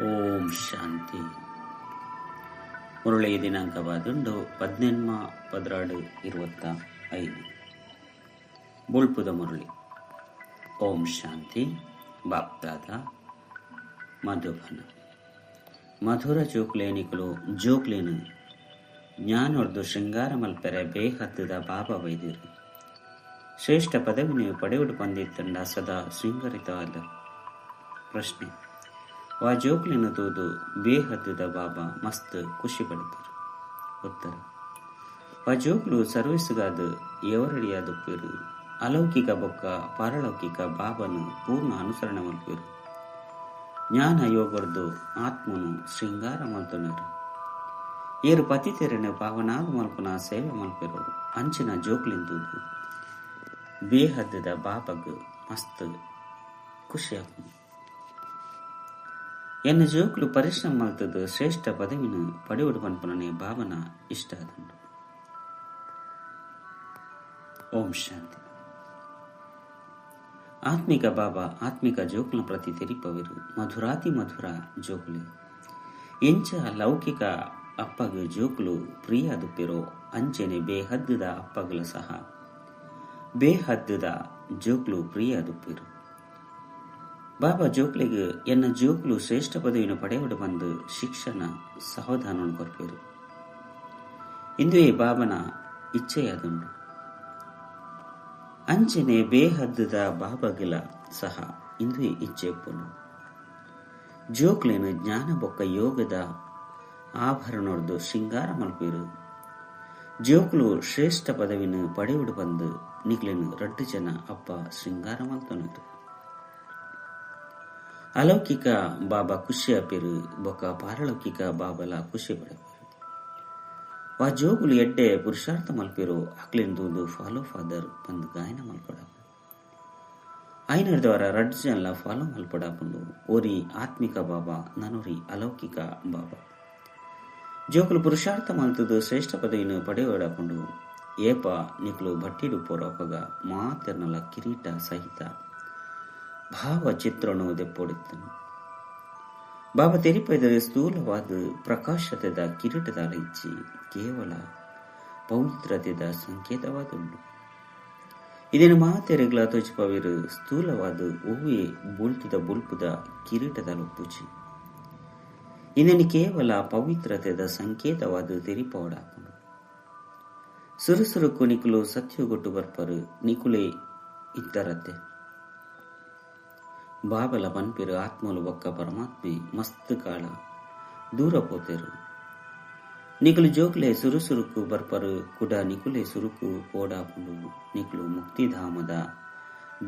ಓಂ ಶಾಂತಿ. ಮುರಳಿ ದಿನಾಂಕವಾದುಂಡು ಪದ್ನೆನ್ಮ ಪದ್ರಾಡು ಇರುವತ್ತ ಐದು. ಬುಳ್ಪುದ ಮುರುಳಿ. ಓಂ ಶಾಂತಿ ಬಾಪ್ತಾದ ಮಧುಬನ ಮಧುರ ಜೋಕ್ಲೇನಿಕಲು ಜೋಕ್ಲೇನು. ಜ್ಞಾನೊರ್ದು ಶೃಂಗಾರ ಮಲ್ಪೆರೆ ಬೇಹತ್ತದ ಬಾಬ ವೈದ್ಯರು. ಶ್ರೇಷ್ಠ ಪದವಿని ಪಡೆಯುಡು ಬಂದಿತ್ತಂಡ ಸದಾ ಶೃಂಗರಿತವಾದ ಪ್ರಶ್ನೆ. ವಾ ಜೋಕ್ಲಿನ ತೋದು ಬೇಹದ್ದದ ಬಾಬಾ ಮಸ್ತ್ ಖುಷಿ ಪಡ್ತಾರೆ. ಉತ್ತರ ವಾ ಜೋಕ್ಲು ಸರ್ವಿಸ್ಗಾದ ಎವರಡಿಯಾದ ಪೇರು ಅಲೌಕಿಕ ಬೊಕ್ಕ ಪಾರಲೌಕಿಕ ಬಾಬನು ಪೂರ್ಣ ಅನುಸರಣೆ ಮಲ್ಪೇರು ಜ್ಞಾನ ಯೋಗರ್ದು ಆತ್ಮನು ಶೃಂಗಾರ ಮಲ್ತನರು ಏರು ಪತಿ ತೆರನ ಪಾವನಾದ ಮಲ್ಪನ ಸೇವೆ ಮಲ್ಪೆರು. ಅಂಚಿನ ಜೋಕ್ಲಿಂದುದು ಬೇಹದ್ದದ ಬಾಬಗ್ ಮಸ್ತ್ ಖುಷಿಯಾಗ ಎನ್ನ ಜೋಕ್ಲು ಪರಿಶ್ರಮ ಮಲ್ತದ ಶ್ರೇಷ್ಠ ಪದವಿನ ಪಡೆಯುಡು ಪನ್ಪುನನೆ ಭಾವನ ಇಷ್ಟ ಓಂ ಶಾಂತಿ. ಆತ್ಮಿಕ ಬಾಬಾ ಆತ್ಮಿಕ ಜೋಕ್ಲ ಪ್ರತಿ ತೆರಿಪವಿರು. ಮಧುರಾತಿ ಮಧುರ ಜೋಕ್ಲೆ. ಎಂಚ ಲೌಕಿಕ ಅಪ್ಪಗ ಜೋಕ್ಲು ಪ್ರಿಯ ದುಪ್ಪಿರೋ ಅಂಚೆನೆ ಬೇಹದ್ದದ ಅಪ್ಪಗಲ ಸಹ. ಬೇಹದ್ದದ ಜೋಕ್ಲು ಪ್ರಿಯ ದುಪ್ಪಿರು ಬಾಬಾ ಜೋಕ್ಲಿಗೆ ಎನ್ನ ಜೋಕ್ಲು ಶ್ರೇಷ್ಠ ಪದವಿನ ಪಡೆಯುಡು ಬಂದು ಶಿಕ್ಷಣ ಸಹೋದಾನ ಕೊರಪೇರು ಇಂದುವೇ ಬಾಬನ ಇಚ್ಛೆಯಾದುಂಡು ಅಂಚನೆ ಬೇಹದ್ದದ ಬಾಬಗಿಲ ಸಹ ಇಂದುವೇ ಇಚ್ಛೆ ಪುನು ಜೋಕ್ಲೇನು ಜ್ಞಾನ ಬೊಕ್ಕ ಯೋಗದ ಆಭರಣೊಡ್ದು ಶೃಂಗಾರ ಮಲ್ಪೇರು. ಜೋಕ್ಲು ಶ್ರೇಷ್ಠ ಪದವಿನ ಪಡೆಯುಡು ಬಂದು ನಿಗ್ಲೆನು ರಡ್ಡು ಜನ ಅಪ್ಪ ಶೃಂಗಾರ ಮಲ್ತನದು ಅಲೌಕಿಕ ಬಾಬಾ ಖುಷಿ ಅಪಿರು ಬೊಕ ಪಾರಲೌಕಿಕ ಬಾಬಲ ಖುಷಿ ಪಡಪೇರು ವಾ ಜೋಗುಲು ಎಡ್ಡೆ ಪುರುಷಾರ್ಥ ಮಲ್ಪಿರು ಅಕ್ಲೆಂದು ಫಾಲೋ ಫಾದರ್ ಬಂದು ಗಾಯನ ಮಲ್ಪಡ ದ್ವಾರ ರಡ್ ಜನಲ ಫಾಲೋ ಮಲ್ಪಡಾಪುಂಡು ಓರಿ ಆತ್ಮಿಕ ಬಾಬಾ, ನನುರಿ ಅಲೌಕಿಕ ಬಾಬಾ. ಜೋಕುಲು ಪುರುಷಾರ್ಥ ಮಲ್ತದು ಶ್ರೇಷ್ಠ ಪದವಿನ ಪಡೆಯೋಡಪುಂಡು ಏಪ ನಿಕ್ಲು ಭಟ್ಟಿಡು ಪೋರಪಗ ಮಾತೆರ್ನಲ ಕಿರೀಟ ಸಹಿತ ಭಾವ ಚಿತ್ರಣ ದೆಪ್ಪೊಡಿತ್ತನು ಬಾಬಾ ತೆರಿಪೈದ ಸ್ಥೂಲವಾದ ಪ್ರಕಾಶತೆದ ಕಿರೀಟದ ಲೈಚಿ ಕೇವಲ ಪವಿತ್ರತೆದ ಸಂಕೇತವಾದುಂಡು ಇದನ್ನು ಮಾತೆರೆಗ್ಲ ತೋಚಿಪವಿರು ಸ್ಥೂಲವಾದ ಹೂವೆ ಬುಳ್ತದ ಬುಲ್ಪುದ ಕಿರೀಟದ ಲೊಪ್ಪುಚಿ. ಇದನ್ನು ಕೇವಲ ಪವಿತ್ರತೆದ ಸಂಕೇತವಾದ ತೆರಿಪವಡಾಕುಂಡು ಸುರುಸುರು ನಿಕುಲು ಸತ್ಯಗೊಟ್ಟು ಬರ್ಪರು ನಿಕುಲೆ ಇತ್ತರತೆ ಪನ್ಪಿರು ಆತ್ಮಲು ಬಕ್ಕ ಪರಮಾತ್ಮೆ ಮಸ್ತ್ ಕಾಳ. ದೂರ ಪೋತೆರು. ನಿಕುಲು ಜೋಕ್ಲೆ ಸುರುಸುರುಕು ಬರ್ಪರು, ಕುಡ ನಿಕುಲೆ ಸುರುಕು ಪೋಡಾಪುಂಡು ನಿಕುಲು ಮುಕ್ತಿಧಾಮದ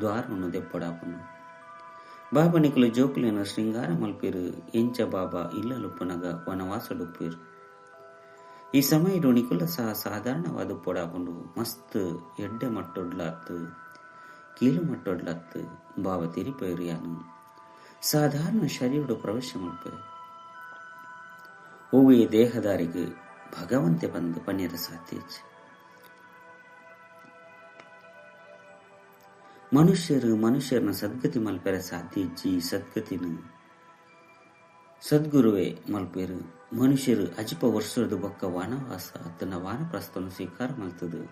ದ್ವಾರವನ್ನು ದೆಪ್ಪಡಾಪುಂಡು. ಬಾಬ ನಿಕುಲು ಜೋಕ್ಲೆನ ಶೃಂಗಾರ ಮಲ್ಪಿರು, ಎಂಚ ಬಾಬಾ ಇಲ್ಲಲುಪ್ಪನಗ ವನವಾಸಡುಪ್ಪಿರು ಈ ಸಮಯಡು ನಿಕುಲ ಸಹ ಸಾಧಾರಣವಾದ ಪೋಡಾಪುಂಡು, ಮಸ್ತ್ ಎಡ್ಡೆ ಮಟ್ಟೊಡ್ಲಾತ್ ಬಾವ ತಿರಿಪೇರು ಯಾನು. ಸಾಧಾರಣ ಶರೀರಡು ಪ್ರವೇಶ ಮಲ್ಪೆ ಹೂವೆ ದೇಹದಾರಿಗೆ ಭಗವಂತೆ ಬಂದು ಪನ್ನಿರ ಸಾತ್ಯಜ್ ಮನುಷ್ಯರು ಮನುಷ್ಯರನ್ನ ಸದ್ಗತಿ ಮಲ್ಪೆರ ಸಾಧ್ಯಜ್ಜಿ ಸದ್ಗತಿನ. ಸದ್ಗುರುವೆ ಮಲ್ಪೇರು, ಮನುಷ್ಯರು ಅಜಿಪ ವರ್ಷದ ಬೊಕ್ಕ ವನವಾಸ ತನ್ನ ವಾನಪ್ರಸ್ಥನ ಸ್ವೀಕಾರ ಮಲ್ತದು.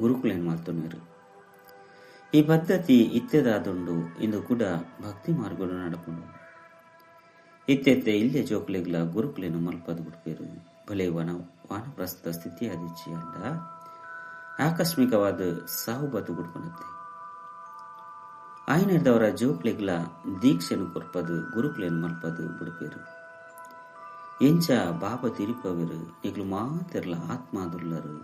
ಗುರುಕುಲೇನ್ ಮಲ್ತನರು. ಈ ಪದ್ಧತಿ ಇತ್ತೆದಾದುಂಡು ಇಂದು ಕೂಡ ಭಕ್ತಿ ಮಾರ್ಗಡು ನಡಪುಂಡು ಇತ್ತೆತ್ತೆ ಇಲ್ಲೇ ಜೋಕ್ಲೆಗ್ಲ ಗುರುಕುಲೇನು ಮಲ್ಪದು ಬಿಡ್ಪೇರು ಭಲೆ ವನ ವಾನಪ್ರಸ್ಥ ಸ್ಥಿತಿ ಆದಿಚ್ಚಿ ಅಂಡ ಆಕಸ್ಮಿಕವಾದ ಸಾವು ಬದು ಗುಡ್ಕೊಂಡತ್ತೆ. ಆಯ್ನರ್ದವರ ಜೋಕ್ಲೆಗ್ಲ ದೀಕ್ಷೆನು ಕೊರ್ಪದು ಗುರುಕುಲೇನು ಮಲ್ಪದು ಬಿಡ್ಪೇರು ಎಂಚ ಬಾಬ ತಿರುಪವಿರು ಈಗಲೂ ಮಾತೆರ್ಲ ಆತ್ಮಾದುಲ್ಲರು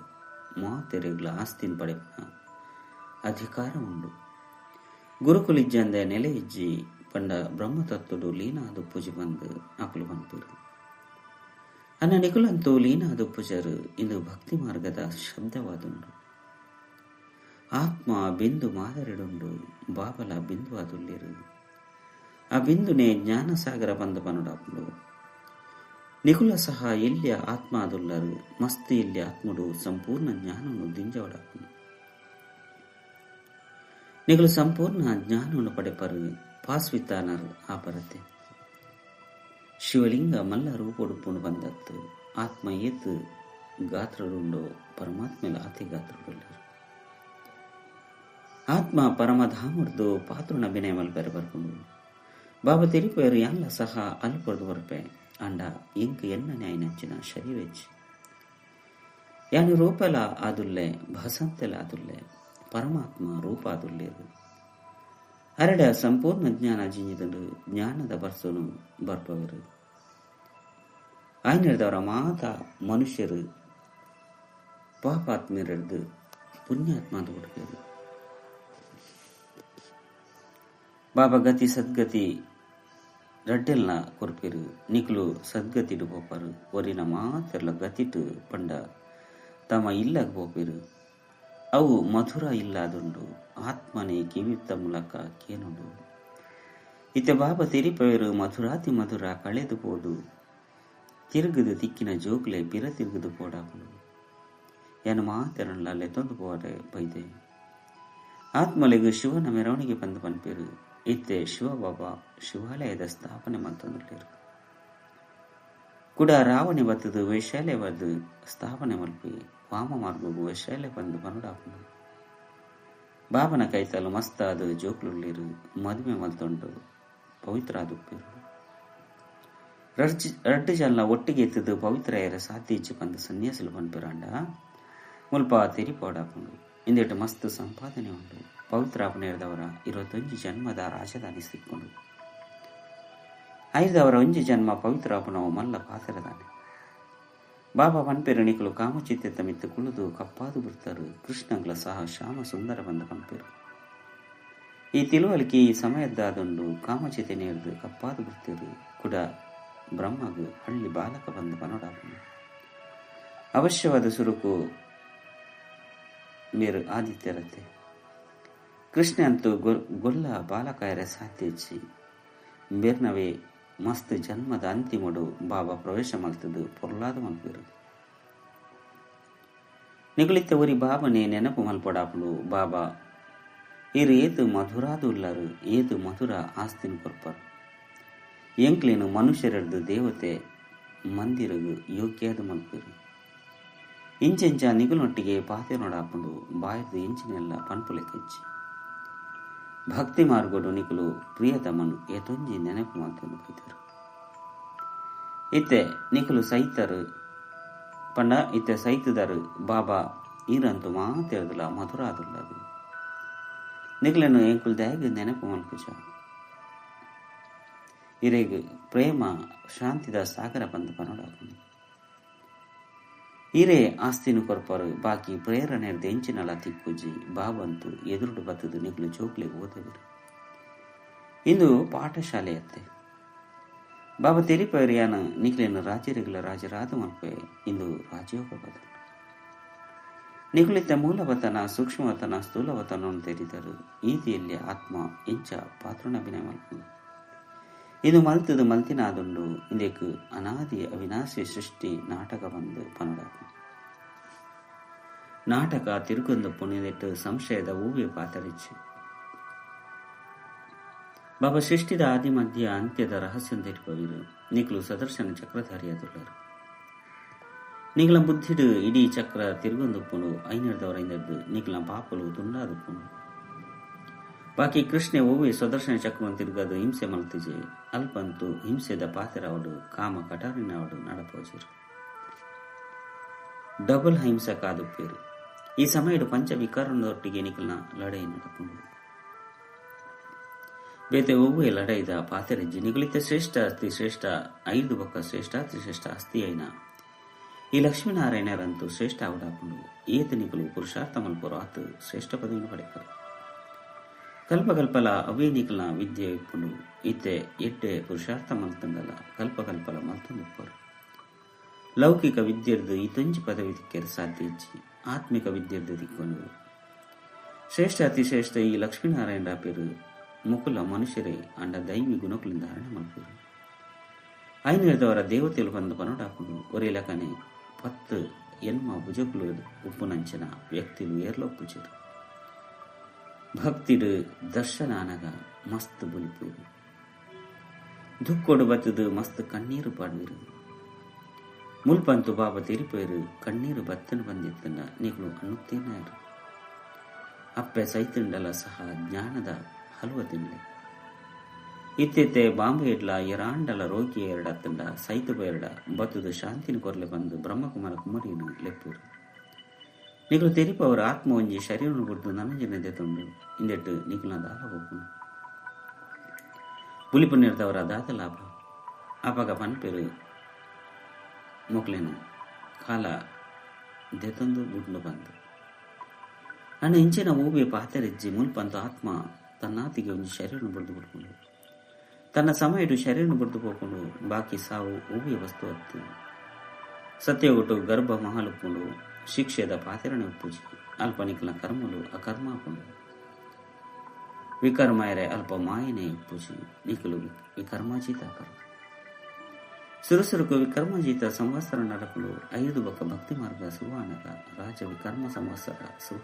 ಮಾತೆರೆಗ್ಲ ಆಸ್ತಿನ ಪಡೆಪನ ಉಂಡು ಗುರುಕುಲಿಜ್ಜಂದ ನೆಲೆ ಇಜ್ಜಿ ಪಂಡ ಬ್ರಹ್ಮತತ್ವಡು ಲೀನಾದು ಪೂಜೆ ಬಂದು ಅಕುಲು ಬಂದಿರು ಅನ್ನ ನಿಕುಲಂತೂ ಲೀನಾದು ಪೂಜರು ಇಂದು ಭಕ್ತಿ ಮಾರ್ಗದ ಶಬ್ದವಾದುಂಡು ಆತ್ಮ ಬಿಂದು ಮಾದರಿಡುಂಡು, ಬಾಬಲ ಬಿಂದು ಅದುಲ್ಲಿರು ಆ ಬಿಂದುನೆ ಜ್ಞಾನಸಾಗರ ಬಂದು ಬನುಡಾಪುಡು. ನಿಕುಲ ಸಹ ಇಲ್ಲಿಯ ಆತ್ಮ ಅದುಲ್ಲರು ಮಸ್ತಿ ಎಲ್ಲಿ ಆತ್ಮಡು ಸಂಪೂರ್ಣ ಜ್ಞಾನವನ್ನು ದಿಂಜವಡಾಪುಡು. ನಿಗಳು ಸಂಪೂರ್ಣ ಜ್ಞಾನವನ್ನು ಪಡೆಪರು, ಪಾಸ್ವಿತಾನರು ಆ ಪರತೆ ಶಿವಲಿಂಗ ಮಲ್ಲ ರೂಪೊಡುಪುಂಡು ಬಂದತ್ತು. ಆತ್ಮ ಏತು ಗಾತ್ರರುಂಡೋ ಪರಮಾತ್ಮೆಲ ಆತಿ ಗಾತ್ರಡುಳ್ಳರು ಆತ್ಮ ಪರಮಧಾಮರ್ದು ಪಾತ್ರುನ ಅಭಿನಯ ಬೇರೆ ಬರ್ಕೊಂಡು. ಬಾಬಾ ತಿರುಪೇರು ಎಲ್ಲ ಸಹ ಅಲ್ಪರ್ದು ಬರ್ಪೆ. ಅಂಡ ಇಂಕ ಎನ್ನ ನ್ಯಾಯ ನಚ್ಚಿನ ಶರೀರೆಚ್ಚಿ ಯಾನು ರೂಪಲ ಆದುಲ್ಲೆ, ಭಸಂತೆಲ ಆದುಲ್ಲೆ. ಪರಮಾತ್ಮ ರೂಪ ಹರಡ ಸಂಪೂರ್ಣ ಜ್ಞಾನ ಜಿಂಜಿದಂಡು ಜ್ಞಾನದ ಬರ್ಸನು ಬರ್ಪವರು. ಆಯ್ನಿಡ್ದವರ ಮಾತ ಮನುಷ್ಯರು ಪಾಪಾತ್ಮರಿಡ್ದು ಪುಣ್ಯಾತ್ಮದ ಹುಡುಕರು ಬಾಬಾ ಗತಿ ಸದ್ಗತಿ ರಡ್ಡೆಲ್ನ ಕೊರ್ಪಿರು ನಿಕ್ಲು ಸದ್ಗತಿಡು ಪೋಪರು. ಒರಿನ ಮಾತೆರ್ಲ ಗತಿಟು ಪಂಡ ತಮ್ಮ ಇಲ್ಲಗ ಪೋಪಿರು. ಅವು ಮಧುರ ಇಲ್ಲದುಂಡು, ಆತ್ಮನೇ ಕಿವಿತ್ತ ಮೂಲಕ ಕೇನುಡು. ಇತ ಬಾಬಾ ತಿರಿಪವರು ಮಧುರಾತಿ ಮಧುರ ಕಳೆದು ಪೋದು ತಿರುಗದು ತಿಕ್ಕಿನ ಜೋಕ್ಲೆ ಪಿರ ತಿರುಗದು ಪೋಡಾಪುಡು ಏನು ಮಾತೆರಲ್ಲೆ ತೊಂದು ಪೋರೆ ಬೈದೆ. ಆತ್ಮಲೆಗು ಶಿವನ ಮೆರವಣಿಗೆ ಬಂದು ಪನ್ಪೇರು ಇತ್ತೆ ಶಿವಬಾಬಾ ಶಿವಾಲಯದ ಸ್ಥಾಪನೆ ಮಂತಂದುಳ್ಳೇರು ಕೂಡ ರಾವಣಿ ಬತ್ತದು ವೈಶಾಲ್ಯವದ್ದು ಸ್ಥಾಪನೆ ಮಲ್ಪಿ ವಾಮ ಮಾರ್ಗವು ಶೈಲೆ ಬಂದು ಪನುಡಾಪುಂಡು ಬಾಬನ ಕೈತಲು ಮಸ್ತಾದ ಜೋಕ್ಲುಳ್ಳಿರು ಮದುವೆ ಮಲ್ತೊಂಡು ಪವಿತ್ರ ಆದುಪ್ಪೇರು ರಡ್ಡು ಜಲ್ನ ಒಟ್ಟಿಗೆ ಎತ್ತದು ಪವಿತ್ರ ಏರ ಸಾತಿ ಇಚ್ಚಿ ಬಂದು ಸನ್ಯಾಸಿಲು ಪನ್ಪಿರಾಂಡ ಮುಲ್ಪ ತಿರಿ ಪೋಡಾಪುಂಡು ಇಂದಿಟ್ಟು ಮಸ್ತ್ ಸಂಪಾದನೆ ಉಂಡು. ಪವಿತ್ರಾಪನೇರದವರ ಇರುವತ್ತೊಂಜಿ ಜನ್ಮದ ರಾಜಧಾನಿ ಸಿಕ್ಕೊಂಡು ಐದವರ ಒಂಜಿ ಜನ್ಮ ಪವಿತ್ರಾಪನವು ಮಲ್ಲ ಪಾತೆರದಾನೆ. ಬಾಬಾ ಪನ್ಪೇರು ಕಾಮಚಿತ್ತೆ ತಮಿತ್ತು ಮಿತ್ತು ಕುಳಿದು ಕಪ್ಪಾದು ಬಿಡ್ತಾರು. ಕೃಷ್ಣಗಳ ಸಹ ಶ್ಯಾಮ ಸುಂದರ ಬಂದ ಪನ್ಪೇರು ಈ ತಿಳುವಳಿಕೆ ಈ ಸಮಯದ್ದಾದೊಂದು ಕಾಮಚಿತೆ ನೇರ್ದು ಕಪ್ಪಾದು ಬಿಡ್ತೀರು. ಕೂಡ ಬ್ರಹ್ಮಗು ಹಳ್ಳಿ ಬಾಲಕ ಬಂದ ಪನೋಡಾಪನು ಅವಶ್ಯವಾದ ಸುರುಕು ಮೇರು ಆದಿತ್ಯರತೆ ಕೃಷ್ಣ ಅಂತೂ ಗೊಲ್ಲ ಬಾಲಕಾಯರ ಸಾತ್ಯಚ್ಚಿ ಮೇರ್ನವೇ ಮಸ್ತ್ ಜನ್ಮದ ಅಂತಿಮಡು ಬಾಬಾ ಪ್ರವೇಶ ಮಾಡ್ತದ ಪೊರ್ಲಾದ ಮಲ್ಪಿರು ನಿಗುಳಿತ ಒರಿ ಬಾಬನೆ ನೆನಪು ಮಲ್ಪಡಾಪಲು ಬಾಬಾ ಇರು ಏತು ಮಧುರಾದು ಉಳ್ಳರು, ಏತು ಮಧುರ ಆಸ್ತಿನ ಕೊರ್ಪರ್. ಎಂಕ್ಲೇನು ಮನುಷ್ಯರದ್ದು ದೇವತೆ ಮಂದಿರಗು ಯೋಗ್ಯಾದ ಮಲ್ಪಿರು. ಇಂಚೆಂಚ ನಿಗುಲೊಟ್ಟಿಗೆ ಪಾತೆ ನೋಡಾಪುಂಡು ಬಾಯದ ಇಂಚಿನೆಲ್ಲ ಪನ್ಪುಲೆಕ್ಕೆಚ್ಚಿ ಭಕ್ತಿ ಮಾರ್ಗೋಡು ನಿಕುಲು ಪ್ರಿಯತಮನು ಏತೊಂಜಿ ನೆನಪು ಮಾತನ್ನು ಬೈದರು ಇತ್ತೆ ನಿಕುಲು ಸೈತರು, ಪಂಡ ಇತ್ತೆ ಸೈತದರು, ಬಾಬಾ ಈರಂತು ಮಾತೇಳದಲ್ಲ ಮಧುರಾದುಲ್ಲದು ನಿಕುಲನ್ನು ಎಂಕುಲ್ ದ್ಯಾಗ ನೆನಪು ಮಲ್ಕುಚ. ಇರೇಗ ಪ್ರೇಮ ಶಾಂತಿದ ಸಾಗರ ಬಂದು ಪನೋಡಾಪುಂಡು ಇರೇ ಆಸ್ತಿನು ಕೊರಪರು, ಬಾಕಿ ಪ್ರೇರಣೆ ದೆಂಚಿನಲ ತಿಕ್ಕುಜಿ ಬಾಬಂತು ಎದುರುಡು ಬತ್ತದು ನಿಗ್ಲು ಚೋಕ್ಲೆ ಓದವಿರು. ಇಂದು ಪಾಠಶಾಲೆಯತ್ತೆ. ಬಾಬಾ ತೆರಿಪರಿಯಾನ ನಿಗ್ಲಿನ ರಾಜರಿಗಳ ರಾಜರಾದ ಮಲ್ಪೆ ಇಂದು ರಾಜಯೋಗ ಬದ ನಿಗುಳಿತ ಮೂಲವತನ, ಸೂಕ್ಷ್ಮವತನ, ಸ್ಥೂಲವತನ ತೆರಿದರು. ಈತಿಯಲ್ಲಿ ಆತ್ಮ ಇಂಚ ಪಾತ್ರನ ಬಿನಯ ಇದು ಮಲ್ತದು ಮಲ್ತಿನಾದುಂಡು ಇಂದೆಕ್ ಅನಾದಿ ಅವಿನಾಶಿ ಸೃಷ್ಟಿ ನಾಟಕ ಬಂದು ಪನಡಾಕು ನಾಟಕ ತಿರುಗೊಂದು ಪುಣ್ಯದಿಟ್ಟು ಸಂಶಯದ ಹೂವೆ ಪಾತರಿಚ್ಚು. ಬಾಬಾ ಸೃಷ್ಟಿದ ಆದಿ ಮಧ್ಯ ಅಂತ್ಯದ ರಹಸ್ಯ ತಿರುಪವಿರು ನಿಕ್ಲು ಸದರ್ಶನ ಚಕ್ರಧಾರಿಯಾದುಳ್ಳರು. ನಿಖಲ ಬುದ್ಧಿಡು ಇಡೀ ಚಕ್ರ ತಿರುಗೊಂದುಪ್ಪುನು ಐನರ್ದವರೈನದ್ದು ನಿಖಲ ಪಾಪಲು ತುಂಡಾದುಪ್ಪುನು ಬಾಕಿ ಕೃಷ್ಣೆ ಓವಿ ಸುದರ್ಶನ ಚಕ್ರವನ್ನು ತಿರುಗದು ಹಿಂಸೆ ಮಲ್ತಿಜೆ ಅಲ್ಪಂತು ಹಿಂಸೆದ ಪಾತೆರವಡು ಕಾಮ ಕಟಾರಿನವಡು ನಡಪೋಜಿರು ಡಬಲ್ ಹಿಂಸ ಕಾದುಪ್ಪೇರು ಈ ಸಮಯಡು ಪಂಚ ವಿಕಾರದೊಟ್ಟಿಗೆ ನಿಖಲ್ನ ಲಡೈ ನಡಪುಂಡು ಬೇತೆ ಒವ್ವೆ ಲಡೈದ ಪಾತೆರಜ್ಜಿ ನಿಗುಳಿತ ಶ್ರೇಷ್ಠ ಅಸ್ತಿ ಶ್ರೇಷ್ಠ ಐದು ಬೊಕ್ಕ ಶ್ರೇಷ್ಠ ಅತಿ ಶ್ರೇಷ್ಠ ಅಸ್ತಿ ಐನ ಈ ಲಕ್ಷ್ಮೀನಾರಾಯಣರಂತೂ ಶ್ರೇಷ್ಠ ಅವಡಾಕೊಂಡು ಏತ ನಿಗುಲು ಪುರುಷಾರ್ಥ ಮಲ್ಪರು ಆತು ಶ್ರೇಷ್ಠ ಪದವಿಯನ್ನು ಪಡೆಪರು ಕಲ್ಪಕಲ್ಪಲ ಅವೇನಿಕಲ ವಿದ್ಯೆ ಇಪ್ಪುಂಡು ಇತ್ತೆ ಎಡ್ಡೆ ಪುರುಷಾರ್ಥ ಮಲ್ತಂಡಲ ಕಲ್ಪಕಲ್ಪಲ ಮಲ್ತಂದುಪ್ಪರು ಲೌಕಿಕ ವಿದ್ಯೆರ್ದು ಇತೊಂಜಿ ಪದವಿ ದಿಕ್ಕರು ಸಾಧ್ಯ ಇಚ್ಚಿ ಆತ್ಮಿಕ ವಿದ್ಯೆರ್ದು ದಿಕ್ಕೊಂಡು ಶ್ರೇಷ್ಠ ಅತಿ ಶ್ರೇಷ್ಠ ಈ ಲಕ್ಷ್ಮೀನಾರಾಯಣ ಪೇರು ಮುಕುಲ ಮನುಷ್ಯರೇ ಅಂಡ ದೈವಿ ಗುಣಕುಲಿಂದ ಹರಣ ಮಲ್ಪೇರು ಐನೂರದವರ ದೇವತೆಲು ಬಂದು ಪನೋಡಾಕೊಂಡು ಒರೇಲಕನೆ ಪತ್ತು ಎನ್ಮ ಭುಜಕುಲು ಉಪ್ಪುನಂಚಿನ ವ್ಯಕ್ತಿಲು ಏರ್ಲೊಪ್ಪುಚರು ಭಕ್ತಿಡು ದರ್ಶನಾನಗ ಮಸ್ತ್ ಬುಲಿಪುರು ದುಕ್ಕೊಡು ಬತ್ತದು ಮಸ್ತ್ ಕಣ್ಣೀರು ಪಾಡುವಿರು. ಮುಲ್ಪಂತು ಬಾಬ ತಿರಿಪೇರು ಕಣ್ಣೀರು ಬತ್ತನು ಬಂದಿತ್ತನ್ನ ನೀಗಳು ಅನ್ನುತ್ತೇನಾರು ಅಪ್ಪೆ ಸೈತಂಡಲ ಸಹ ಜ್ಞಾನದ ಹಲುವ ತಿಂಡೆ ಇತ್ತಿತ್ತೆ ಬಾಂಬೆ ಇಡ್ಲ ಎರಾಂಡಲ ರೋಗಿ ಎರಡ ತಂಡ ಸೈತ ಬೇರಡ ಬತ್ತದು ಶಾಂತಿನ ಕೊರಲೆ ಬಂದು ಬ್ರಹ್ಮಕುಮಾರ ಕುಮಾರಿಯನ್ನು ಲೆಪ್ಪುರು. ನಿಗಳು ತೆರಿಪವರ ಆತ್ಮ ಒಂಜಿ ಶರೀರನು ಬಿಡ್ದು ನನಜಿನದೆ ತುಂಡು ಇಂದೆಟ್ಟು ನಿಖಲ ದಾಲ ಹೋಗುನು పులిపు నిర్దవర దాత లాభ అపగ పనిపేరు ಮೊಕ್ಲೇನು ಕಾಲ ದೆತೊಂದು ಗುಡ್ಲು ಬಂದು ಅಣ್ಣ ಇಂಚಿನ ಊಬೆ ಪಾತರಿಜ್ಜಿ ಮುಲ್ಪಂತ ಆತ್ಮ ತನ್ನಾತಿಗೆ ಒಂದು ಶರೀರನು ಬಡ್ದು ಬಿಡ್ಕೊಂಡು ತನ್ನ ಸಮಯಡು ಶರೀರನು ಬಡ್ದು ಹೋಗ್ಕೊಂಡು ಬಾಕಿ ಸಾವು ಊಬೆ ವಸ್ತು ಹತ್ತು ಸತ್ಯಗೊಟ್ಟು ಗರ್ಭ ಮಹಾಲುಕೊಂಡು ಶಿಕ್ಷೆದ ಪಾತಿರಣೆ ಉಪ್ಪುಜಿ ಅಲ್ಪನಿಕಲ ಕರ್ಮಲು ಅಕರ್ಮ ಹಾಕೊಂಡು ವಿಕರ್ಮಾಯರೆ ಅಲ್ಪ ಮಾಯನೆ ಉಪ್ಪುಜಿ ನಿಕಲು ವಿಕರ್ಮಾಜೀತ ಕರ್ಮ. ಸುರುಸುರುಕು ವಿಕರ್ಮಜೀತ ಸಂವತ್ಸರ ನಡಕಲು ಐದು ಬಕ ಭಕ್ತಿ ಮಾರ್ಗ ಸುವಾನಕ ರಾಜ ವಿಕರ್ಮ ಸಂವತ್ಸರ ಸುವ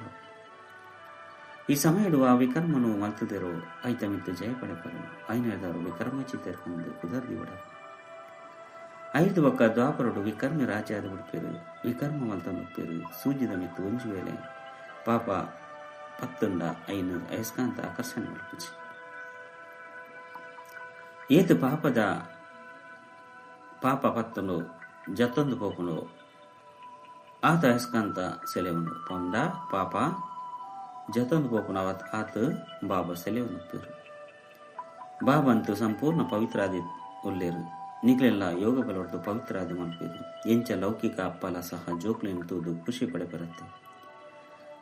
ಈ ಸಮಯಡು ಆ ವಿಕರ್ಮನು ಮಲ್ತದಿರೋ ಐತ ಮಿತ್ತು ಜಯ ಪಡೆಕರು ಐನದಾರು ವಿಕರ್ಮಚಿತರ್ಕಂದು ಕುದರ್ದಿ ಬಿಡ ಐದು ಬಕ್ಕ ದ್ವಾಪರಡು ವಿಕರ್ಮಿ ರಾಜ ಆದ ಬಿಡ್ಪೇರು ವಿಕರ್ಮ ಮಲ್ತ ಮುಪ್ಪೇರು ಸೂಜಿದ ಮಿತ್ತು ಒಂಜು ವೇಳೆ ಪಾಪ ಪತ್ತಂದ ಐನು ಅಯಸ್ಕಾಂತ ಆಕರ್ಷಣೆ ಮಲ್ಪುಚಿ ಏತು ಪಾಪದ ಪಾಪ ಪತ್ತನು ಜತ್ತೊಂದು ಪೋಕುಂಡು ಆತ ಅಯಸ್ಕಾಂತ ಸೆಲೆವುಂಡು ಪೊಂಡ ಪಾಪ ಜತೊಂದು ಅವತ್ ಆತ ಬಾಬಾ ಸೆಲೆ ಪೇರು ಬಾಬಂತು ಸಂಪೂರ್ಣ ಪವಿತ್ರಾದಿ ಒಲ್ಲೇರು ನಿಗ್ಲೆಲ್ಲ ಯೋಗ ಬಲವರ್ದು ಪವಿತ್ರಾದಿ ಮಲ್ಪೇರು ಎಂಚ ಲೌಕಿಕ ಅಪ್ಪಲ ಸಹ ಜೋಕ್ಲೆನ್ ತೂದು ಖುಷಿ ಪಡೆ ಬರುತ್ತೆ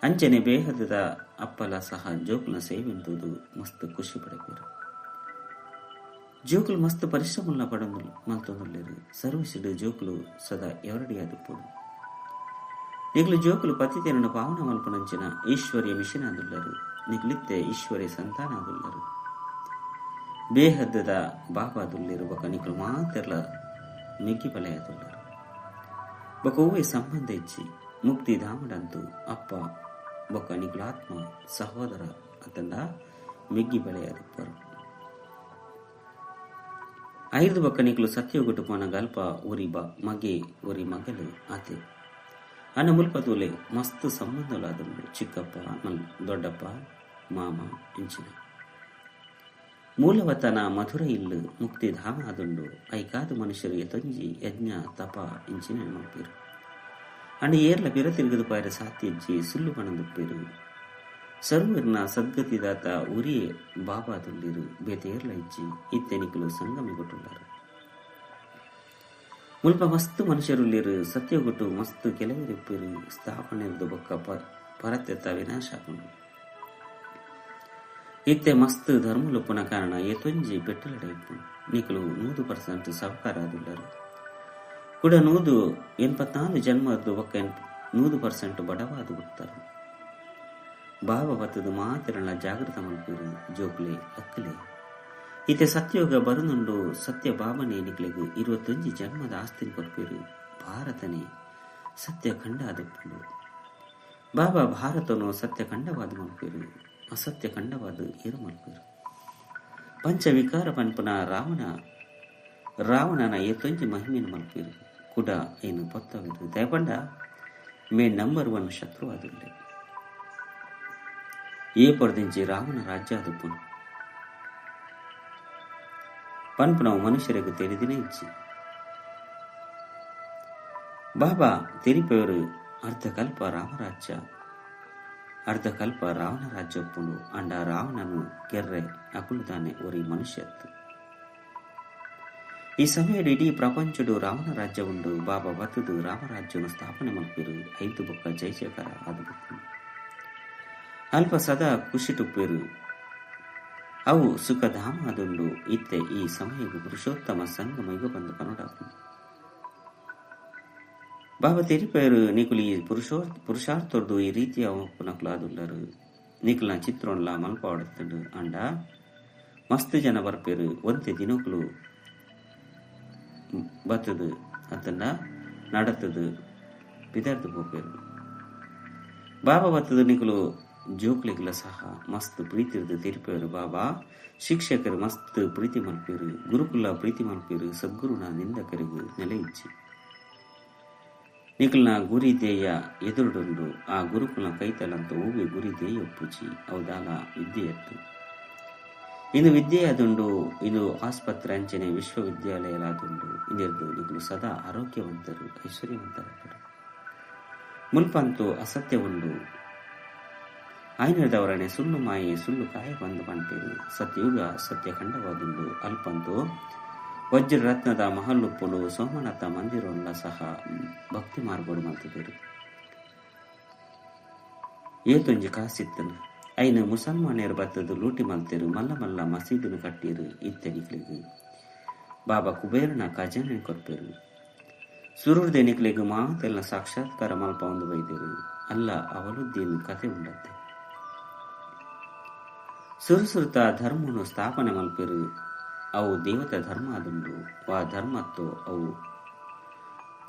ಅಂಚನೆ ಬೇಹದ ಅಪ್ಪಲ ಸಹ ಜೋಕ್ಲ ಸೇವೆಂತುದು ಮಸ್ತ್ ಖುಷಿ ಪಡೆಪೇರು ಜೋಕುಲು ಮಸ್ತ್ ಪರಿಶ್ರಮಲ್ಲ ಪಡಂದು ಮಲ್ತೊಂದುಲ್ಲೇರು ಸರ್ವಿಸಿಡು ಜೋಕುಲು ಸದಾ ఎవరడియాదుప్పుడు ನಿಗ್ಲು ಜೋಕುಲು ಪತಿತೇನನ್ನು ಪಾವನ ಮಲ್ಪನಂಚಿನ ಈಶ್ವರ್ಯ ಮಿಷನಾದುಲ್ಲರು ನಿಗ್ಲಿತ್ತೆ ಈಶ್ವರ್ಯ ಸಂತಾನಾದುಲ್ಲರು ಬೇಹದ್ದದ ಬಾಬಾದುಲ್ಲಿರುವ ಮಾತ್ರ ಮಾತೆರ್ಲ ಮಿಗ್ಗಿ ಪಲೆಯಾದುಲ್ಲರು ಬಕ ಹೂವೆ ಸಂಬಂಧ ಮುಕ್ತಿ ಧಾಮಡಂತು ಅಪ್ಪ ಬೊಕ್ಕ ಆತ್ಮ ಸಹೋದರ ಅತಂಡ ಮಿಗ್ಗಿ ಬೆಳೆಯದಿಪ್ಪರು ಐದು ಬೊಕ್ಕ ನಿಕ್ಲು ಸತ್ಯ ಪೋನ ಗಲ್ಪ ಉರಿ ಬ, ಮಗೆ ಊರಿ ಮಗಲು ಆತೆ. ಅನ್ನ ಮುಲ್ಪತೂಲೆ ಮಸ್ತ್ ಸಂಬಂಧಲಾದುಂಡು ಚಿಕ್ಕಪ್ಪ, ಮಲ್, ದೊಡ್ಡಪ್ಪ, ಮಾಮ, ಇಂಚಿನ. ಮೂಲವತನ ಮಧುರ ಇಲ್ಲು ಮುಕ್ತಿ ಧಾಮ ಆದುಂಡು ಐಕಾದು ಮನುಷ್ಯರು ಎತೊಂಜಿ ಯಜ್ಞ ತಪ ಇಂಚಿನ ಮಲ್ಪಿರು ಅಣ್ಣ ಏರ್ಲ ಬಿರ ತಿರುಗದು ಪಾಯರ ಸಾತ್ಯಜ್ಜಿ ಸುಲ್ಲು ಪಣದುಪ್ಪಿರು ಸರ್ವರ್ನ ಸದ್ಗತಿದಾತ ಉರಿಯೇ ಬಾಬಾದುಲ್ಲಿರು ಬೇತೇರ್ಲ ಇಜ್ಜಿ ಇತ್ತೆನಿಕಲು ಸಂಗಮಿಗೊಟ್ಟುಳ್ಳಾರು ಮುಲ್ಪ ಮಸ್ತ್ ಮನುಷ್ಯರುಲ್ಲಿರು ಸತ್ಯಗೊಟ್ಟು ಮಸ್ತ್ ಕೆಲವರಿಪ್ಪಿರು ಸ್ಥಾಪನೆ ಬೊಕ್ಕ ಪರತ್ಯತ್ತ ವಿನಾಶ ಆಕೊಂಡು ಇತ್ತೆ ಮಸ್ತ್ ಧರ್ಮಲುಪ್ಪುನ ಕಾರಣ ಏತೊಂಜಿ ಪೆಟ್ಟಲಡ ಇಪ್ಪುನು ನೂದು ಪರ್ಸೆಂಟ್ ಸಹಕಾರ ಆದುಲ್ಲರು. ಕೂಡ ನೂದು ಜನ್ಮ ಜನ್ಮದ್ದು ಒಕ್ಕ ನೂದು ಪರ್ಸೆಂಟ್ ಬಡವಾದು ಬರ್ತಾರೆ ಭಾವ ಬತ್ತದು ಮಾತಿರಣ ಜಾಗೃತ ಮಲ್ಪಿರು ಜೋಕ್ಲೆ ಅಕ್ಕಲೆ. ಇತ್ತೆ ಸತ್ಯೋಗ ಬರುನುಂಡು ಸತ್ಯ ಭಾವನೆ ನಿಕ್ಲೆಗು ಇರುವತ್ತೊಂಜಿ ಜನ್ಮದ ಆಸ್ತಿನ ಕೊರ್ಪಿರು ಭಾರತನೇ ಸತ್ಯ ಖಂಡ ಆದಪ್ಪುಂಡು ಬಾಬಾ ಭಾರತನು ಸತ್ಯ ಖಂಡವಾದ ಮಲ್ಪಿರು. ಅಸತ್ಯ ಖಂಡವಾದ ಏರು ಮಲ್ಪಿರು ಪಂಚವಿಕಾರ ಪನ್ಪನ ರಾವಣ ರಾವಣನ ಏತೊಂಜಿ ಮಹಿಮೆನ ಮಲ್ಪಿರು ಕುಡ ಏನು ಪೊತ್ತವಿರು ದಯಪಂಡ ಮೇ ನಂಬರ್ ಒನ್ ಶತ್ರುವಾದುಲ್ಲೆ ఏ పొడిదించి రావణ రాజ్యాదుపును ಪನ್ಪುನವು ಮನುಷ್ಯರಿಗೆ ತೆರೆದಿನೇ ಇಚ್ಚಿ ಬಾಬಾ ತೆರಿಪೆಯವರು ಅರ್ಧಕಲ್ಪ ರಾಮರಾಜ್ಯ ಅರ್ಧಕಲ್ಪ ರಾವಣ ರಾಜ್ಯ ಒಪ್ಪುಂಡು. ಅಂಡ ರಾವಣನು ಕೆರ್ರೆ ಅಕುಲುದಾನೆ ಒರಿ ಮನುಷ್ಯತ್ತು. ಈ ಸಮಯದ ಇಡೀ ಪ್ರಪಂಚಡು ರಾವಣ ರಾಜ್ಯ ಉಂಡು. ಬಾಬಾ ಬತ್ತದು ರಾಮರಾಜ್ಯವನ್ನು ಸ್ಥಾಪನೆ ಮಲ್ಪಿರು. ಐದು ಬೊಕ್ಕ ಜಯಜಯಕಾರ ಆದುಬಿಟ್ಟು ಅಲ್ಪ ಸದಾ ಖುಷಿ ತುಪ್ಪಿರು ಅವು ಸುಖಧಾಮ ಅದುಂಡು ಇತ್ತೆ ಈ ಸಮಯವು ಪುರುಷೋತ್ತಮ ಸಂಗಮ ಯುಗ ಬಂದು ಬಾಬಾ ತೆರಿಪೇರು ನಿಕುಲು ಈ ಪುರುಷೋ ಪುರುಷಾರ್ಥರ್ದು ಈ ರೀತಿಯ ಪುನಕ್ಲಾದುಲ್ಲರು ನಿಕುಲ್ನ ಚಿತ್ರೋನ್ಲ ಮಲ್ಪ ಹೊಡೆತಂಡು ಅಂಡ ಮಸ್ತ್ ಜನ ಬರ್ಪೇರು ಒಂತೆ ದಿನಕ್ಕೂ ಬತ್ತದು ಅದನ್ನ ನಡತದು ಬಿದರ್ದು ಹೋಗ್ಬೇರು ಬಾಬಾ ಬತ್ತದು ನಿಕುಲು ಜೋಕ್ಲಿಗ್ಲ ಸಹ ಮಸ್ತ್ ಪ್ರೀತಿರ್ದು ತಿರುಪೇರು ಬಾಬಾ ಶಿಕ್ಷಕರು ಮಸ್ತ್ ಪ್ರೀತಿ ಮಲ್ಪೇರು ಗುರುಕುಲ ಪ್ರೀತಿ ಮಲ್ಪೇರು ಸದ್ಗುರುನ ನಿಂದಕರಿಗೂ ನೆಲೆ ಇಚ್ಚಿ ನಿಖಲ್ನ ಗುರಿ ದೇಯ ಎದುರುಡುಂಡು ಆ ಗುರುಕುಲ ಕೈತಲಂತ ಹೂವೆ ಗುರಿ ಧ್ಯೇಯ ಒಪ್ಪುಚಿ ಅವದಾಲ ವಿದ್ಯೆಯತ್ತು. ಇನ್ನು ವಿದ್ಯೆಯಾದುಂಡು ಇದು ಆಸ್ಪತ್ರೆ ಅಂಚನೆ ವಿಶ್ವವಿದ್ಯಾಲಯಲಾದುಂಡು ಇನ್ನೆರಡು ನಿಗಳು ಸದಾ ಆರೋಗ್ಯವಂತರು, ಐಶ್ವರ್ಯವಂತರಾದರು. ಮುಲ್ಪಂತು ಅಸತ್ಯ ಉಂಡು ಆಯ್ನದವರನೆ ಸುಳ್ಳು ಮಾಯೆ ಸುಳ್ಳು ಕಾಯ ಬಂದು ಪಂಟೇರು ಸತ್ಯುಗ ಸತ್ಯ ಖಂಡವಾದುಂಡು ಅಲ್ಪಂತು ವಜ್ರ ರತ್ನದ ಮಹಲ್ಲುಪ್ಪುಲು ಸೋಮನಾಥ ಮಂದಿರವನ್ನ ಸಹ ಭಕ್ತಿ ಮಾರ್ಗೋಡು ಮಲ್ತಿದರು ಏತೊಂಜಿ ಕಾಸಿತ್ತನು. ಐನ ಮುಸಲ್ಮಾನಿಯರು ಬತ್ತದು ಲೂಟಿ ಮಲ್ತೆರು ಮಲ್ಲ ಮಲ್ಲ ಮಸೀದಿನ ಕಟ್ಟಿರು ಇತ್ತೆನಿಕ್ಲಿಗೆ ಬಾಬಾ ಕುಬೇರನ ಖಜಾನೆ ಕೊರ್ಪೆರು. ಸುರುರ್ದೆನಿಕ್ಲಿಗೆ ಮಾತೆಲ್ಲ ಸಾಕ್ಷಾತ್ಕಾರ ಮಲ್ಪ ಒಂದು ಬೈದರು. ಅಲ್ಲ ಅವಲುದ್ದೀನ್ ಕತೆ ಉಂಡತ್ತೆ. ಸುರುಸುರುತ ಧರ್ಮನು ಸ್ಥಾಪನೆ ಮಲ್ಪೆರು. ಅವು ದೇವತ ಧರ್ಮ ಅದುಂಡು ವಾ ಧರ್ಮತ್ತು ಅವು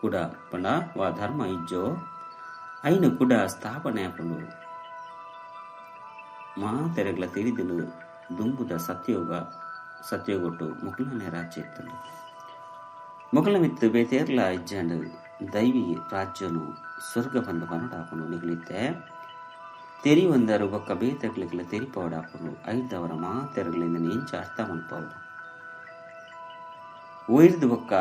ಕೂಡ ಪಂಡ ವಾ ಧರ್ಮ ಇಜ್ಜೋ, ಐನು ಕೂಡ ಸ್ಥಾಪನೆ ಆಪುಂಡು ಮಾತೆರೆಗ್ಲ ತಿಳಿದಿಲು ದುಂಬುದ ಸತ್ಯೋಗ, ಸತ್ಯೋಗೊಟ್ಟು ಮುಕ್ಲನೆ ರಾಜ್ಯ ಇತ್ತನು. ಮುಗಲ ಮಿತ್ತು ಬೇತೇರ್ಲ ಇಜ್ಜಂಡು ದೈವಿ ರಾಜ್ಯನು ಸ್ವರ್ಗ ಬಂದ ಪನಡಾಪನು ನಿಗಲಿತ್ತೆ. ತೆರಿ ಒಂದರು ಬೊಕ್ಕ ಬೇತಗ್ಲಿಗ್ಲ ತೆರಿಪವಡಾಪನು ಐದವರ ಮಾತೆರಗಳಿಂದ ನೆಂಚ ಅರ್ಥ ಬಕ್ಕ ಬೊಕ್ಕ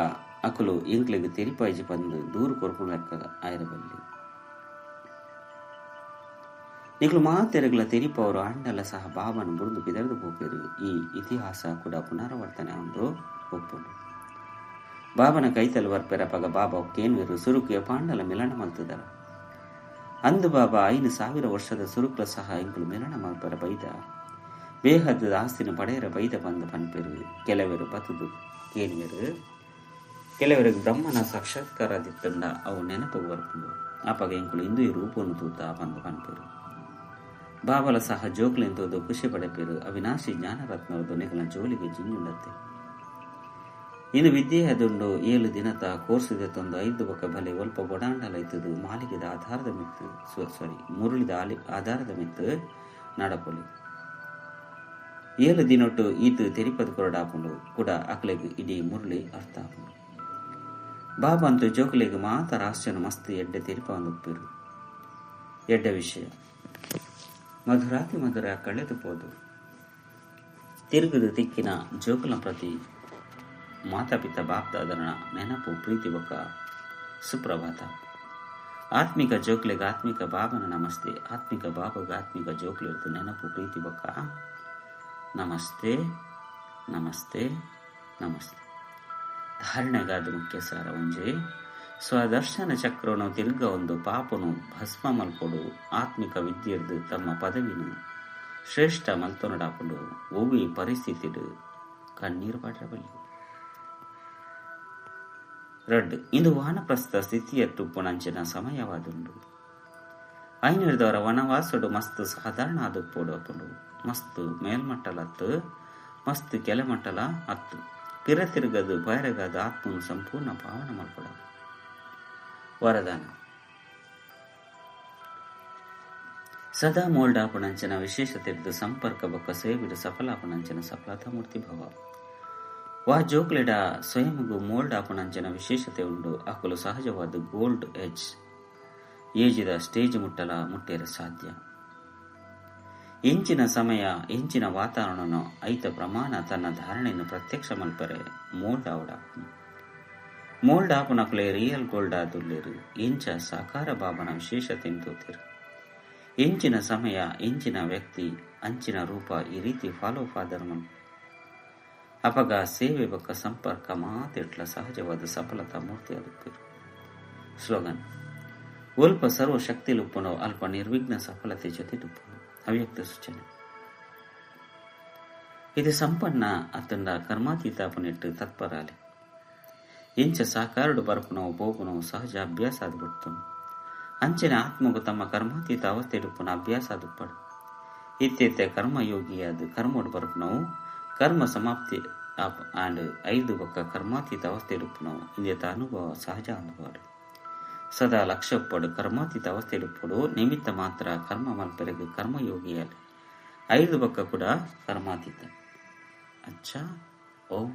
ಅಕಲು ಎಂಕ್ಲಿಗೆ ತೆರಿಪಾಯ್ಜಿ ಬಂದು ದೂರ ಕೊರ್ಕೊಂಡು ಲೆಕ್ಕ ಆಯ್ರಬಲ್ಲಿ. ಮಾತೆರಗಲ ಮಾತೆರಗಳ ತೆರಿಪವರು ಅಂಡಲ ಸಹ ಬಾಬನ ಬುರ್ದು ಬಿದರ್ದು ಹೋಗಿರು ಈ ಇತಿಹಾಸ ಕೂಡ ಪುನರಾವರ್ತನೆ ಒಂದು ಒಪ್ಪುಂಡು ಬಾಬನ ಕೈತಲು ವರ್ಪೆರ ಪಗ ಬಾಬಾ ಕೇನ್ವಿರು ಸುರುಕಿಯ ಪಾಂಡಲ ಮಿಲನ ಮಲ್ತದರ. ಅಂದು ಬಾಬಾ ಐದು ಸಾವಿರ ವರ್ಷದ ಸುರುಕ್ಲ ಸಹ ಇಂಕುಲು ಮಿಲನ ಮಲ್ಪರ ಬೈದ. ಬೇಹದ ಆಸ್ತಿನ ಪಡೆಯರ ಬೈದ ಬಂದ ಪನ್ಪೆರು, ಕೆಲವರು ಬತದು ಕೇನ್ವಿರು ಕೆಲವರಿಗೆ ಬ್ರಹ್ಮನ ಸಾಕ್ಷಾತ್ಕಾರದಿತ್ತಂಡ ಅವು ನೆನಪು ಬರ್ಪುಂಡು ಆಪಗ ಇಂಕುಲು ಇಂದು ಈ ರೂಪವನ್ನು ತೂತ ಬಂದು ಕಾಣ್ತೀರು ಬಾಬಲ ಸಹ ಜೋಕ್ಲೆಂತೋದು ಖುಷಿ ಪಡೆಪೇರು ಅವಿನಾಶಿ ಜ್ಞಾನರತ್ನವದು ದೊನೆಗಳ ಜೋಲಿಗೆ ಜಿಂಜುಂಡತ್ತೆ ಇನ್ನು ವಿದ್ಯೆ ಅದುಂಡು ಏಳು ದಿನತ ಕೋರ್ಸಿದೆ ತಂದು ಐದು ಬಕ ಬಲೆ ಒಲ್ಪ ಒಡಾಂಡಲೈತದು ಮಾಲಿಗೆದ ಆಧಾರದ ಮಿತ್ತು ಸಾರಿ ಮುರುಳಿದ ಆಧಾರದ ಮಿತ್ತು ನಡಪೊಲಿ. ದಿನೊಟ್ಟು ಈತು ತೆರಿಪದ ಕೊರಡಾಪುಂಡು ಕೂಡ ಅಕ್ಲೆಗ್ ಇಡೀ ಮುರುಳಿ ಅರ್ಥ ಆಪುಂಡು ಬಾಬಾ ಅಂತೂ ಜೋಕಲಿಗೆ ಮಾತ ರಾಷ್ಟ್ರನ ಮಸ್ತ್ ಎಡ್ಡೆ ತೆರಿಪ ಒಂದುಪ್ಪೇರು ಎಡ್ಡ ವಿಷಯ. ಮಧುರಾತಿ ಮಧುರ ಕಳೆದು ಹೋದು. ತಿರುಗದು ತಿಕ್ಕಿನ ಜೋಕುಲ ಪ್ರತಿ ಮಾತಾಪಿತ ಬಾಪ್ದಾದನ ನೆನಪು ಪ್ರೀತಿ ಬೊಕ್ಕ ಸುಪ್ರಭಾತ. ಆತ್ಮಿಕ ಜೋಕ್ಲೆಗೆ ಆತ್ಮಿಕ ಬಾಬನ ನಮಸ್ತೆ, ಆತ್ಮಿಕ ಬಾಬಗ ಆತ್ಮಿಕ ಜೋಕ್ಲಿರ್ದು ನೆನಪು ಪ್ರೀತಿ ಬೊಕ್ಕ ನಮಸ್ತೆ ನಮಸ್ತೆ ನಮಸ್ತೆ. ಧಾರಣೆಗಾದ ಮುಖ್ಯ ಸಾರ ಒಂಜೆ ಸ್ವದರ್ಶನ ಚಕ್ರನು ತಿರ್ಗ ಒಂದು ಪಾಪನು ಭಸ್ಮ ಮಲ್ಪೊಡು ಆತ್ಮಿಕ ವಿದ್ಯೆರ್ದು ತಮ್ಮ ಪದವಿನು ಶ್ರೇಷ್ಠ ಮಲ್ತೊನಡಾಪುಡು ಒವಿ ಪರಿಸ್ಥಿತಿಡು ಕಣ್ಣೀರು ಪಡಬಲ್ಲಿ ರಡ್, ಇಂದು ವಾನಪ್ರಸ್ಥ ಸ್ಥಿತಿಯ ತುಪ್ಪುನಂಚಿನ ಸಮಯವಾದುಂಡು. ಐನಿಡ್ದವರ ವನವಾಸಡು ಮಸ್ತ್ ಸಾಧಾರಣ ಆದುಪ್ಪೋಡು ಅಪ್ಪುಡು. ಮಸ್ತ್ ಮೇಲ್ಮಟ್ಟಲತ್ತು ಮಸ್ತ್ ಕೆಳಮಟ್ಟಲ ಹತ್ತು. ಪಿರ ತಿರುಗದು ಬಯರಗದ ಆತ್ಮನು ಸಂಪೂರ್ಣ ಪಾವನ ಮಾಡ್ಕೊಡ ವರದಾನ. ಸದಾ ಮೋಲ್ಡಾಪುಣಂಚನ ವಿಶೇಷತೆದ್ದು ಸಂಪರ್ಕ ಬೊಕ್ಕ ಸೇವಿಡು ಸಫಲಾಪುಣಂಚನ ಸಫಲತಾ ಮೂರ್ತಿ ಭವ. ವಾ ಜೋಕ್ಲೆಡ ಸ್ವಯಂಗೂ ಮೋಲ್ಡ್ ಆಪುಣಂಚನ ವಿಶೇಷತೆ ಉಂಡು, ಅಕಲು ಸಹಜವಾದ ಗೋಲ್ಡ್ ಎಜ್ ಏಜಿದ ಸ್ಟೇಜ್ ಮುಟ್ಟಲ, ಮುಟ್ಟೇರ ಸಾಧ್ಯ. ಎಂಚಿನ ಸಮಯ, ಇಂಚಿನ ವಾತಾವರಣ ಐತ ಪ್ರಮಾಣ ತನ್ನ ಧಾರಣೆಯನ್ನು ಪ್ರತ್ಯಕ್ಷ ಮಲ್ಪರೆ. ಮೋಲ್ಡ್ ಆವಡ ಮೋಲ್ಡ್ ಆಪುನಕ್ಲೆ ರಿಯಲ್ ಗೋಲ್ಡ್ ಆದುಲ್ಲಿರು. ಇಂಚ ಸಾಕಾರ ಬಾಬನ ವಿಶೇಷತೆ ತೋತಿರು ಇಂಚಿನ ಸಮಯ, ಇಂಚಿನ ವ್ಯಕ್ತಿ, ಅಂಚಿನ ರೂಪ ಈ ರೀತಿ ಫಾಲೋ ಫಾದರ್ ಮನ್. ಅಪಗ ಸೇವೆ ಬಕ್ಕ ಸಂಪರ್ಕ ಮಾತಿಟ್ಲ ಸಹಜವಾದ ಸಫಲತಾ ಮೂರ್ತಿ ಅದಕ್ಕಿರು. ಸ್ಲೋಗನ್. ಒಲ್ಪ ಸರ್ವ ಶಕ್ತಿ ಲುಪ್ಪನೋ ಅಲ್ಪ ನಿರ್ವಿಘ್ನ ಸಫಲತೆ ಜೊತೆ ಲುಪ್ಪನು ಅವ್ಯಕ್ತ ಸೂಚನೆ. ಇದು ಸಂಪನ್ನ ಅತ್ತಂಡ ತತ್ಪರ ತತ್ಪರಾಲೆ. ಇಂಚ ಸಾಕಾರಡು ಬರ್ಪುನವು ಬೋಗುನೋ ಸಹಜ ಅಭ್ಯಾಸ ಆದ್ಬಿಡ್ತು ಅಂಚನೆ ಆತ್ಮಗು ತಮ್ಮ ಕರ್ಮಾತೀತ ಅವಸ್ಥೆ ಇಡುಪುನ ಅಭ್ಯಾಸ ಆದುಪ್ಪಡು ಇತ್ತೆತ್ತೆ ಕರ್ಮಯೋಗಿಯಾದ ಕರ್ಮಡು ಬರ್ಪುನವು ಕರ್ಮ ಸಮಾಪ್ತಿ ಆಂಡ್ ಐದು ಬಕ್ಕ ಕರ್ಮಾತೀತ ಅವಸ್ಥೆ ಡುಪ್ಪುನವು ಇಂದೇತ ಅನುಭವ ಸಹಜ ಅನುಭವ ಸದಾ ಲಕ್ಷ್ಯಪ್ಪಡು ಕರ್ಮಾತೀತ ಅವಸ್ಥೆಡುಪ್ಪಡು ನಿಮಿತ್ತ ಮಾತ್ರ ಕರ್ಮ ಮಲ್ಪೆರಗು ಕರ್ಮಯೋಗಿಯಲ್ಲಿ. ಐದು ಬಕ್ಕ ಕೂಡ ಕರ್ಮಾತೀತ. ಅಚ್ಚ, ಓಂ